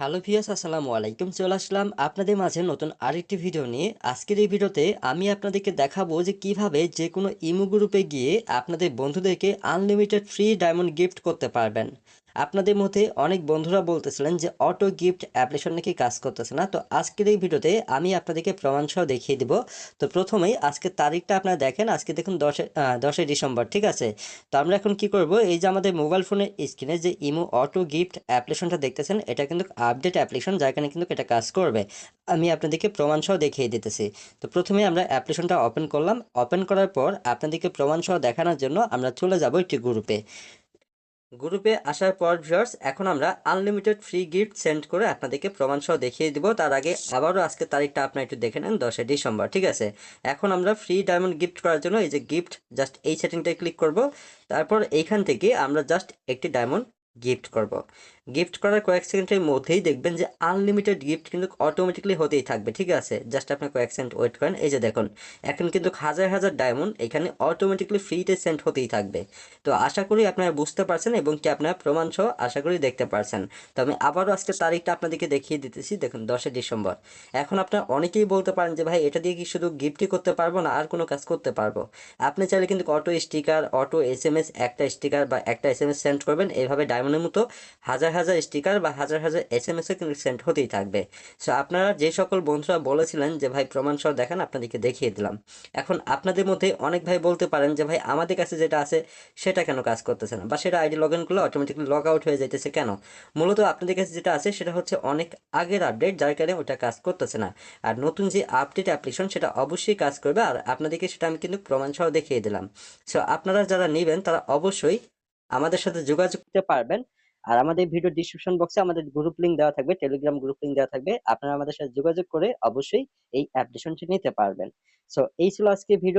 Hello ভিয়াস আসসালামু আলাইকুম। চলে আসলাম আপনাদের মাঝে নতুন আরেকটি ভিডিও নিয়ে। আজকের এই ভিডিওতে আমি আপনাদেরকে দেখাবো যে কীভাবে যে কোনো ইমো গ্রুপে গিয়ে আপনাদের বন্ধুদেরকে আনলিমিটেড ফ্রি ডায়মন্ড গিফট করতে পারবেন। আপনাদের মধ্যে অনেক বন্ধুরা বলতেছিলেন যে অটো গিফট অ্যাপ্লিকেশন নাকি কাজ করতেছে না। তো আজকের এই ভিডিওতে আমি আপনাদেরকে প্রমাণসহ দেখিয়ে দিব। তো প্রথমেই আজকের তারিখটা আপনারা দেখেন। আজকে দেখুন দশে দশই ডিসেম্বর, ঠিক আছে? তো আমরা এখন কি করব? এই যে আমাদের মোবাইল ফোনের স্ক্রিনে যে ইমো অটো গিফট অ্যাপ্লিকেশনটা দেখতেছেন, এটা কিন্তু আপডেট অ্যাপ্লিকেশন যার কারণে কিন্তু এটা কাজ করবে। আমি আপনাদেরকে প্রমাণ সহ দেখিয়ে দিতেছি। তো প্রথমে আমরা অ্যাপ্লিকেশনটা ওপেন করলাম। ওপেন করার পর আপনাদেরকে প্রমাণ সহ দেখানোর জন্য আমরা চলে যাব একটি গ্রুপে গ্রুপে আসার পর ভিউয়ার্স এখন আমরা আনলিমিটেড ফ্রি গিফট সেন্ড করে আপনাদেরকে প্রমাণসহ দেখিয়ে দিব। তার আগে আবারও আজকে তারিখটা আপনারা একটু দেখে নেন, দশই ডিসেম্বর, ঠিক আছে? এখন আমরা ফ্রি ডায়মন্ড গিফট করার জন্য এই যে গিফট জাস্ট এই সেটিংটায় ক্লিক করব। তারপর এইখান থেকে আমরা জাস্ট একটি ডায়মন্ড গিফট করব। গিফট করার কয়েক সেকেন্ডের মধ্যেই দেখবেন যে আনলিমিটেড গিফট কিন্তু অটোমেটিকলি হতেই থাকবে, ঠিক আছে? জাস্ট আপনি কয়েক সেকেন্ড ওয়েট করেন, এই যে দেখুন, এখন কিন্তু হাজার হাজার ডায়মন্ড এখানে অটোমেটিকলি ফ্রিতে সেন্ড হতেই থাকবে। তো আশা করি আপনারা বুঝতে পারছেন এবং কি আপনারা প্রমাণ সহ আশা করি দেখতে পারছেন। তো আমি আবারও আজকে তারিখটা আপনাদেরকে দেখিয়ে দিতেছি, দেখুন, দশই ডিসেম্বর। এখন আপনারা অনেকেই বলতে পারেন যে, ভাই, এটা দিয়ে কি শুধু গিফটই করতে পারব না, আর কোনো কাজ করতে পারব? আপনি চাইলে কিন্তু অটো স্টিকার অটো এস একটা স্টিকার বা একটা এস সেন্ড করবেন এইভাবে ডায়মন্ডের মতো হাজার হাজার স্টিকার বা হাজার হাজার এস এম এসও কিন্তু সেন্ড হতেই থাকবে। সো আপনারা যে সকল বন্ধুরা বলেছিলেন যে, ভাই প্রমাণ সহ দেখান, আপনাদেরকে দেখিয়ে দিলাম। এখন আপনাদের মধ্যে অনেক ভাই বলতে পারেন যে, ভাই, আমাদের কাছে যেটা আছে, সেটা কেন কাজ করতেছে না? বা সেটা আইডি লগ ইন করলে অটোমেটিকলি লগ আউট হয়ে যাইতেছে কেন? মূলত আপনাদের কাছে যেটা আছে, সেটা হচ্ছে অনেক আগের আপডেট যার কারণে ওটা কাজ করতেছে না। আর নতুন যে আপডেট অ্যাপ্লিকেশন সেটা অবশ্যই কাজ করবে। আর আপনাদেরকে সেটা আমি কিন্তু প্রমাণ সহ দেখিয়ে দিলাম। সো আপনারা যারা নেবেন, তারা অবশ্যই আমাদের সাথে যোগাযোগ করতে পারবেন। আর আমাদের ভিডিও ডিসক্রিপশন বক্সে আমাদের গ্রুপ লিঙ্ক দেওয়া থাকবে টেলিগ্রাম গ্রুপ লিঙ্ক দেওয়া থাকবে। আপনারা আমাদের সাথে যোগাযোগ করে অবশ্যই এই অ্যাপ্লিকেশনটি নিতে পারবেন। সো এই ছিল আজকে ভিডিও